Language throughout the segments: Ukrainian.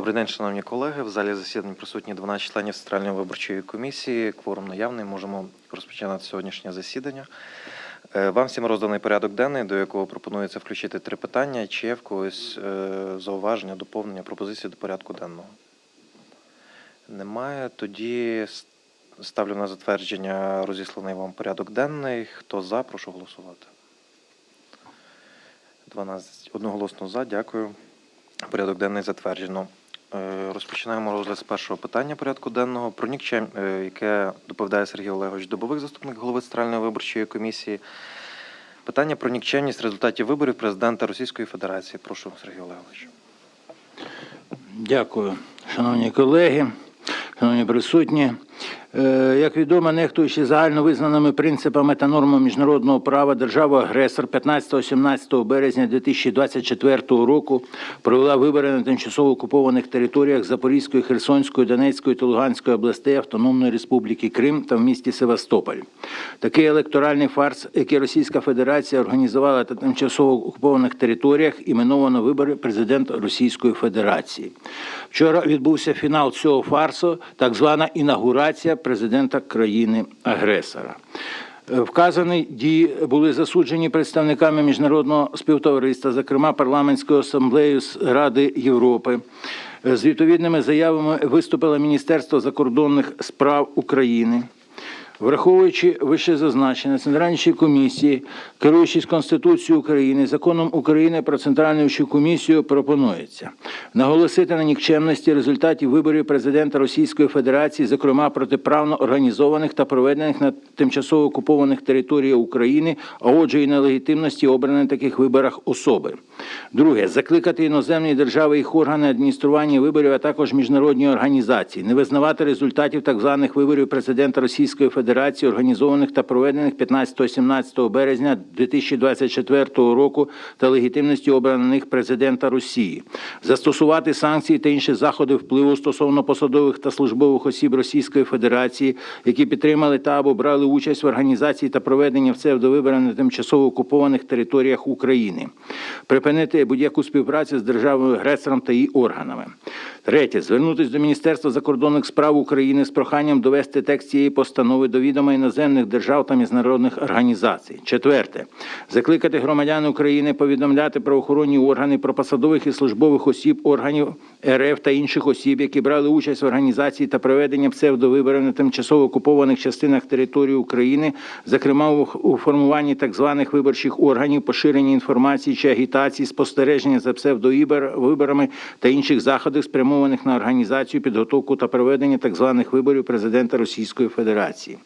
Добрий день, шановні колеги. В залі засідань присутні 12 членів Центральної виборчої комісії. Кворум наявний. Можемо розпочинати сьогоднішнє засідання. Е, Вам всім розданий порядок денний, до якого пропонується включити три питання. Чи є в когось е, зауваження, доповнення, пропозиції до порядку денного? Немає. Тоді ставлю на затвердження розісланий вам порядок денний. Хто за, прошу голосувати. 12 одноголосно за. Дякую. Порядок денний затверджено. Е, Розпочинаємо розгляд з першого питання порядку денного про нікчем, е, яке доповідає Сергій Олегович Добовик, заступник голови Центральної виборчої комісії. Питання про нікчемність результатів виборів президента Російської Федерації. Прошу, Сергій Олегович. Дякую, шановні колеги, шановні присутні. Е, Як відомо, нехтуючи загально визнаними принципами та нормами міжнародного права, держава-агресор 15-17 березня 2024 року провела вибори на тимчасово окупованих територіях Запорізької, Херсонської, Донецької та Луганської областей Автономної Республіки Крим та в місті Севастополь. Такий електоральний фарс, який Російська Федерація організувала на тимчасово окупованих територіях, іменовано вибори президента Російської Федерації. Вчора відбувся фінал цього фарсу, так звана інаугурація президента країни-агресора. Е, Вказані дії були засуджені представниками міжнародного співтовариства, зокрема парламентською асамблеєю Ради Європи. Е, З відповідними заявами виступило Міністерство закордонних справ України. Враховуючи вище зазначене, Центральній комісії, керуючись Конституцією України, законом України про Центральну комісію, пропонується наголосити на нікчемності результатів виборів президента Російської Федерації, зокрема протиправно організованих та проведених на тимчасово окупованих територіях України, а отже, і на легітимності обраної на таких виборах особи. Друге, закликати іноземні держави їх органи адміністрування виборів, а також міжнародні організації, не визнавати результатів так званих виборів президента Російської Федерації, організованих та проведених 15-17 березня 2024 року та легітимності обраних президента Росії, застосувати санкції та інші заходи впливу стосовно посадових та службових осіб Російської Федерації, які підтримали та або брали участь в організації та проведенні псевдовиборів на тимчасово окупованих територіях України, припинити будь-яку співпрацю з державою агресором та її органами. Третє, звернутися до Міністерства закордонних справ України з проханням довести текст цієї постанови до відома іноземних держав та міжнародних організацій. Четверте, закликати громадян України повідомляти правоохоронні органи про посадових і службових осіб органів РФ та інших осіб, які брали участь в організації та проведенні псевдовиборів на тимчасово окупованих частинах території України, зокрема у формуванні так званих виборчих органів, поширенні інформації чи агітації, спостереження за псевдовиборами та інших заходів, спрямованих на організацію, підготовку та проведення так званих виборів президента Російської Федерації.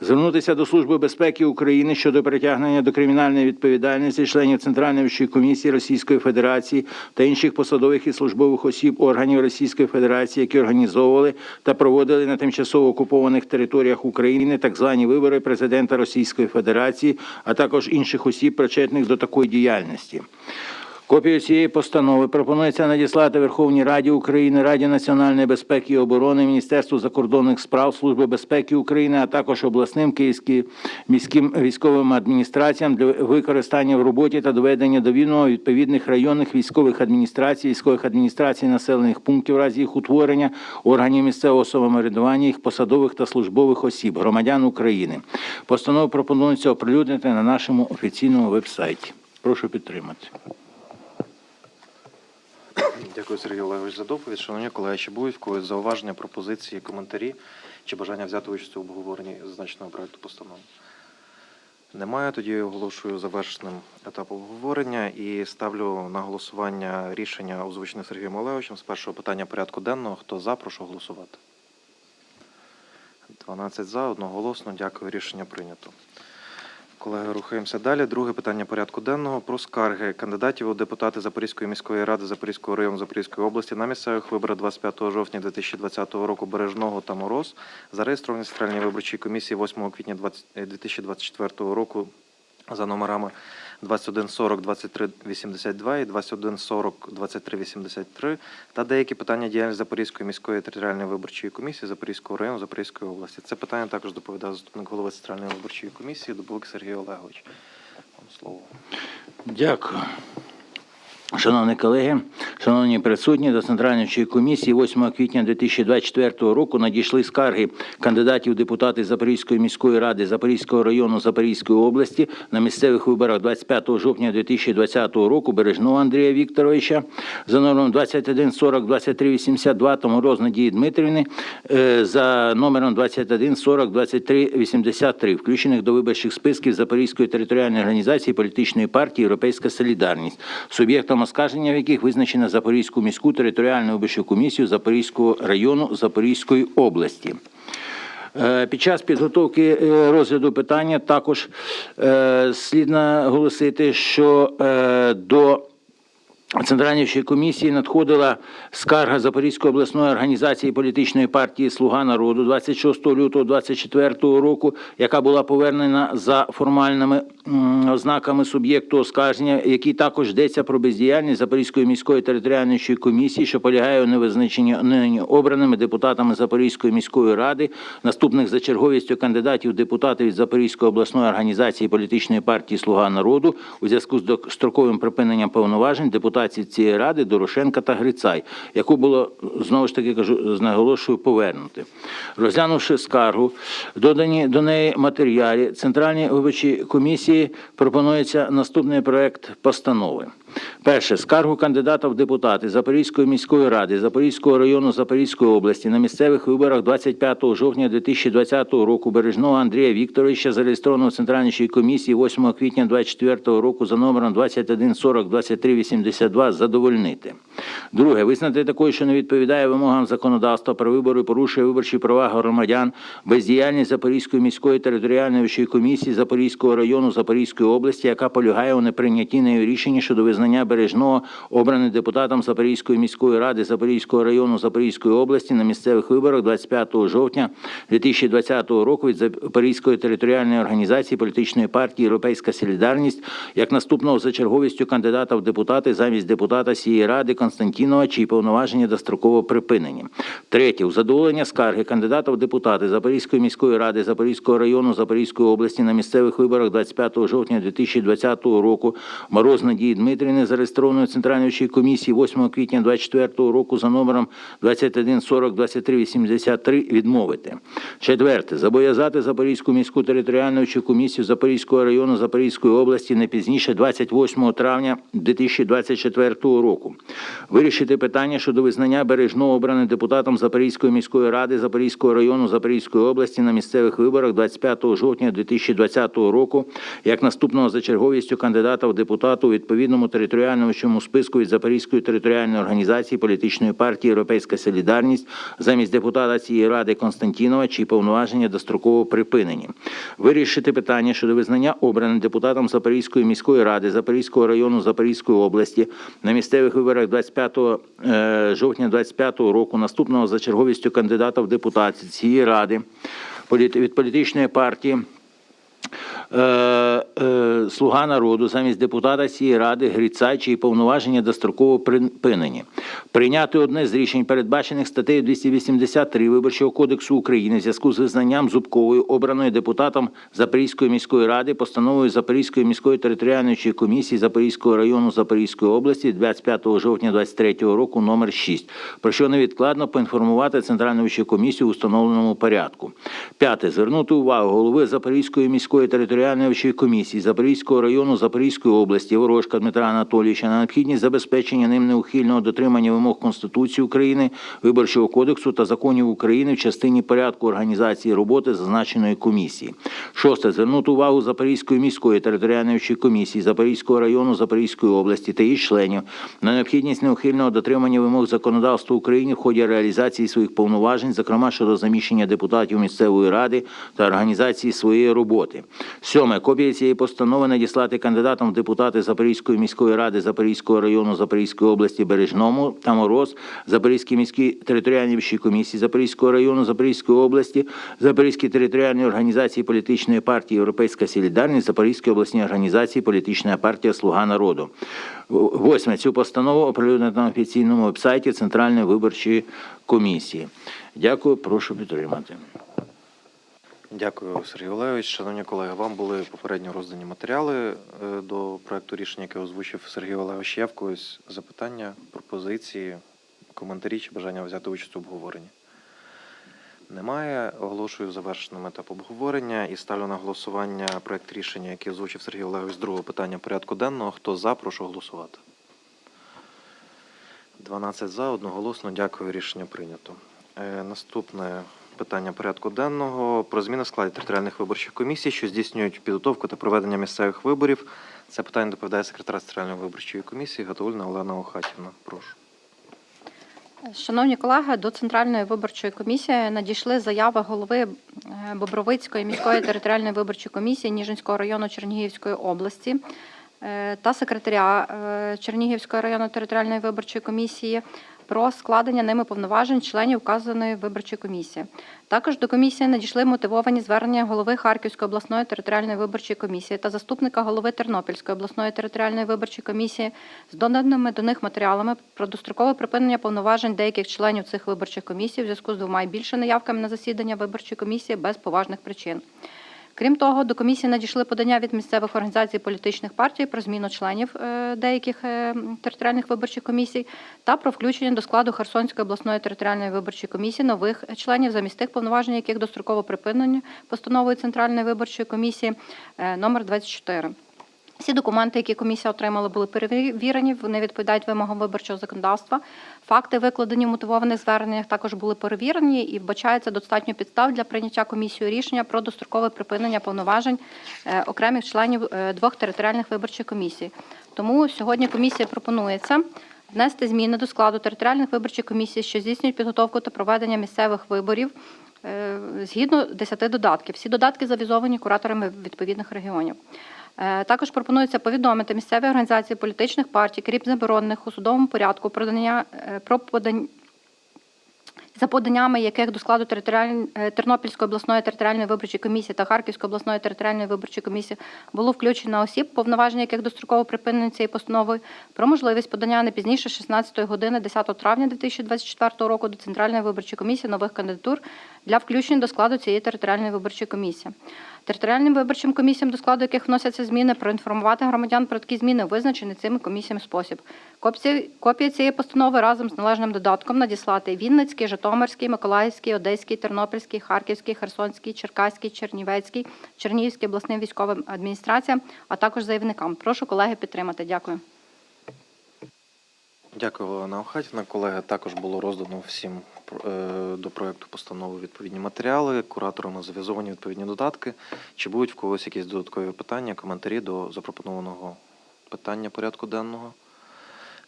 Звернутися до Служби безпеки України щодо притягнення до кримінальної відповідальності членів Центральної вищої комісії Російської Федерації та інших посадових і службових осіб органів Російської Федерації, які організовували та проводили на тимчасово окупованих територіях України так звані вибори президента Російської Федерації, а також інших осіб, причетних до такої діяльності. Копію цієї постанови пропонується надіслати Верховній Раді України, Раді національної безпеки і оборони, Міністерству закордонних справ, Служби безпеки України, а також обласним київським міським військовим адміністраціям для використання в роботі та доведення до відома відповідних районних військових адміністрацій, військових адміністрацій населених пунктів в разі їх утворення, органів місцевого самоврядування, їх посадових та службових осіб, громадян України. Постанову пропонується оприлюднити на нашому офіційному вебсайті. Прошу підтримати. Дякую, Сергій Олегович, за доповідь. Шановні колеги, чи будуть в когось зауваження, пропозиції, коментарі чи бажання взяти участь у обговоренні зазначеного проекту постанови? Немає. Тоді оголошую завершеним етап обговорення і ставлю на голосування рішення, озвучене Сергієм Олеговичем з першого питання порядку денного. Хто за, прошу голосувати. 12 за, одноголосно. Дякую. Рішення прийнято. Колеги, рухаємося далі. Друге питання порядку денного про скарги кандидатів у депутати Запорізької міської ради Запорізького району Запорізької області на місцевих виборах 25 жовтня 2020 року Бережного та Мороз, зареєстровані Центральній виборчій комісії 8 квітня 20 е, 2024 року за номерами 2140 2382 і 2140 2383 та деякі питання діяльності Запорізької міської територіальної виборчої комісії Запорізького району Запорізької області. Це питання також доповідав заступник голови Центральної виборчої комісії Добовик Сергій Олегович. Вам слово. Дякую. Шановні колеги, Шановні присутні, до Центральної комісії 8 квітня 2024 року надійшли скарги кандидатів депутати Запорізької міської ради Запорізького району Запорізької області на місцевих виборах 25 жовтня 2020 року Бережного Андрія Вікторовича. За номером 2140 2382 Томороз Надії Дмитрівни е, за номером 2140 2383, включених до виборчих списків Запорізької територіальної організації політичної партії Європейська Солідарність, суб'єктом оскарження в яких визначено Запорізьку міську територіальну виборчу комісію Запорізького району Запорізької області. Е, Під час підготовки е, розгляду питання також е, слід наголосити, що до Центральної виборчої комісії надходила скарга Запорізької обласної організації політичної партії Слуга народу 26 лютого 2024 року, яка була повернена за формальними ознаками суб'єкту оскарження, який також йдеться про бездіяльність Запорізької міської територіальної комісії, що полягає у невизначенні нині обраними депутатами Запорізької міської ради, наступних за черговістю кандидатів в депутати від Запорізької обласної організації політичної партії Слуга народу у зв'язку з достроковим припиненням повноважень депутатів цієї ради Дорошенка та Грицай, яку було знову ж таки кажу, з наголошую повернути. Розглянувши скаргу, додані до неї матеріалі Центральній виборчій комісії пропонується наступний проект постанови. Перше, скаргу кандидата в депутати Запорізької міської ради Запорізького району Запорізької області на місцевих виборах 25 жовтня 2020 року Бережного Андрія Вікторовича, зареєстрованого в комісії 8 квітня 2024 року за номером 2140 2382 задовольнити. Друге, визнати такою, що не відповідає вимогам законодавства про вибори, порушує виборчі права громадян, бездіяльність Запорізької міської територіальної вищої комісії Запорізького району Запорізької області, яка полягає у неприйнятті нею рішення щодо визнання бережного обраним депутатом Запорізької міської ради Запорізького району Запорізької області на місцевих виборах 25 жовтня 2020 року від Запорізької територіальної організації політичної партії Європейська Солідарність як наступного за черговістю кандидата в депутати замість депутата цієї ради Константінова, чиї повноваження достроково припинені. Третє. У задоволення скарги кандидата в депутати Запорізької міської ради Запорізького району Запорізької області на місцевих виборах 25 жовтня 2020 року Мороз Надії Дмитрівни, зареєстрованої Центральній виборчій комісії 8 квітня 2024 року за номером 2140 2383 відмовити. Четверте. Зобов'язати Запорізьку міську територіальну комісію Запорізького району Запорізької області не пізніше 28 травня 2024 року. Вирішити питання щодо визнання бережного обраним депутатом Запорізької міської ради Запорізького району Запорізької області на місцевих виборах 25 жовтня 2020 року як наступного за черговістю кандидата в депутату у відповідному територіальному вищому списку від Запорізької територіальної організації політичної партії Європейська Солідарність замість депутата цієї ради Константінова, чиї повноваження достроково припинені. Вирішити питання щодо визнання обраним депутатом Запорізької міської ради Запорізького району Запорізької області на місцевих виборах 25 е, жовтня 2025 року наступного за черговістю кандидата в депутати цієї ради від політичної партії Слуга народу замість депутата цієї ради Грицай, чиї повноваження достроково припинені. Прийняти одне з рішень, передбачених статтею 283 Виборчого кодексу України в зв'язку з визнанням Зубковою, обраною депутатом Запорізької міської ради, постановою Запорізької міської територіальної комісії Запорізького району Запорізької області 25 жовтня 2023 року номер 6, про що невідкладно поінформувати Центральну виборчу комісію в установленому порядку. П'яте. Звернути увагу голови Запорізької міської територіальної виборчої комісії Запорізького району Запорізької області Ворожка Дмитра Анатолійовича на необхідність забезпечення ним неухильного дотримання вимог Конституції України, Виборчого кодексу та законів України в частині порядку організації роботи зазначеної комісії. Шосте. Звернути увагу Запорізької міської територіальної виборчої комісії Запорізького району Запорізької області та її членів на необхідність неухильного дотримання вимог законодавства України в ході реалізації своїх повноважень, зокрема щодо заміщення депутатів місцевої ради та організації своєї роботи. Сьоме. Копія цієї постанови надіслати кандидатам в депутати Запорізької міської ради Запорізького району Запорізької області Бережному та Мороз, Запорізькій міській територіальній вищій комісії Запорізького району Запорізької області, Запорізькій територіальній організації політичної партії Європейська Солідарність, Запорізькій обласній організації політична партія Слуга народу. Восьме. Цю постанову оприлюднено на офіційному вебсайті Центральної виборчої комісії. Дякую, прошу підтримати. Дякую, Сергій Олегович. Шановні колеги, вам були попередньо роздані матеріали е, до проекту рішення, яке озвучив Сергій Олегович. Є в когось запитання, пропозиції, коментарі чи бажання взяти участь у обговоренні? Немає. Оголошую завершеним етап обговорення і ставлю на голосування проект рішення, який озвучив Сергій Олегович з другого питання порядку денного. Хто за, прошу голосувати. 12 за, одноголосно. Дякую, рішення прийнято. Е, Наступне питання порядку денного про зміни в складі територіальних виборчих комісій, що здійснюють підготовку та проведення місцевих виборів. Це питання доповідає секретар територіальної виборчої комісії Гатуліна Олена Охатівна. Прошу. Шановні колеги, до Центральної виборчої комісії надійшли заяви голови е, Бобровицької міської територіальної виборчої комісії Ніжинського району Чернігівської області е, та секретаря е, Чернігівської районної територіальної виборчої комісії про складення ними повноважень членів вказаної виборчої комісії. Також до комісії надійшли мотивовані звернення голови Харківської обласної територіальної виборчої комісії та заступника голови Тернопільської обласної територіальної виборчої комісії з доданими до них матеріалами про дострокове припинення повноважень деяких членів цих виборчих комісій в зв'язку з двома і більше неявками на засідання виборчої комісії без поважних причин. Крім того, до комісії надійшли подання від місцевих організацій політичних партій про зміну членів е, деяких е, територіальних виборчих комісій та про включення до складу Херсонської обласної територіальної виборчої комісії нових членів замість тих повноважень, яких достроково припинені постановою Центральної виборчої комісії е, номер 24. Всі документи, які комісія отримала, були перевірені, вони відповідають вимогам виборчого законодавства. Факти, викладені в мотивованих зверненнях, також були перевірені і вбачається достатньо підстав для прийняття комісією рішення про дострокове припинення повноважень е, окремих членів е, двох територіальних виборчих комісій. Тому сьогодні комісія пропонується внести зміни до складу територіальних виборчих комісій, що здійснюють підготовку та проведення місцевих виборів е, згідно 10 додатків. Всі додатки завізовані кураторами відповідних регіонів. Е, Також пропонується повідомити місцеві організації політичних партій, крім заборонених у судовому порядку про подання е, про подання. За поданнями яких до складу територіаль- е, Тернопільської обласної територіальної виборчої комісії та Харківської обласної територіальної виборчої комісії було включено осіб, повноваження яких достроково припинені цією постановою, про можливість подання не пізніше 16 години 10 травня 2024 року до Центральної виборчої комісії нових кандидатур для включення до складу цієї територіальної виборчої комісії. Територіальним виборчим комісіям, до складу яких вносяться зміни, проінформувати громадян про такі зміни, визначений цими комісіями спосіб. Копія цієї постанови разом з належним додатком надіслати Вінницький, Житомирський, Миколаївський, Одеський, Тернопільський, Харківський, Херсонський, Черкаський, Чернівецький, Чернігівський обласним військовим адміністраціям, а також заявникам. Прошу колеги підтримати. Дякую. Дякую, Олена Охатівна. Колеги, також було роздано всім е, до проекту постанови відповідні матеріали, кураторами завізовані відповідні додатки. Чи будуть в когось якісь додаткові питання, коментарі до запропонованого питання порядку денного?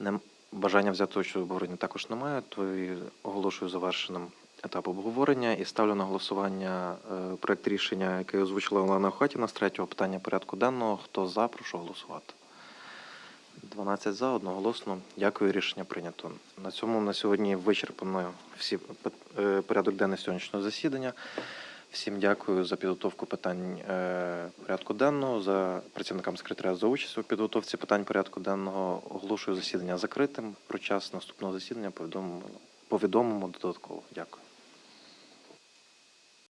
Нем- Бажання взяти участь у обговоренні також немає, то і оголошую завершеним етап обговорення і ставлю на голосування е, проект рішення, який озвучила Олена Охатівна з третього питання порядку денного. Хто за, прошу голосувати. 12 за, одноголосно. Дякую, рішення прийнято. На цьому на сьогодні вичерпано всі е, порядок денний сьогоднішнього засідання. Всім дякую за підготовку питань е, порядку денного, за працівникам секретаря за участь у підготовці питань порядку денного. Оголошую засідання закритим. Про час наступного засідання повідомимо, повідомимо додатково. Дякую.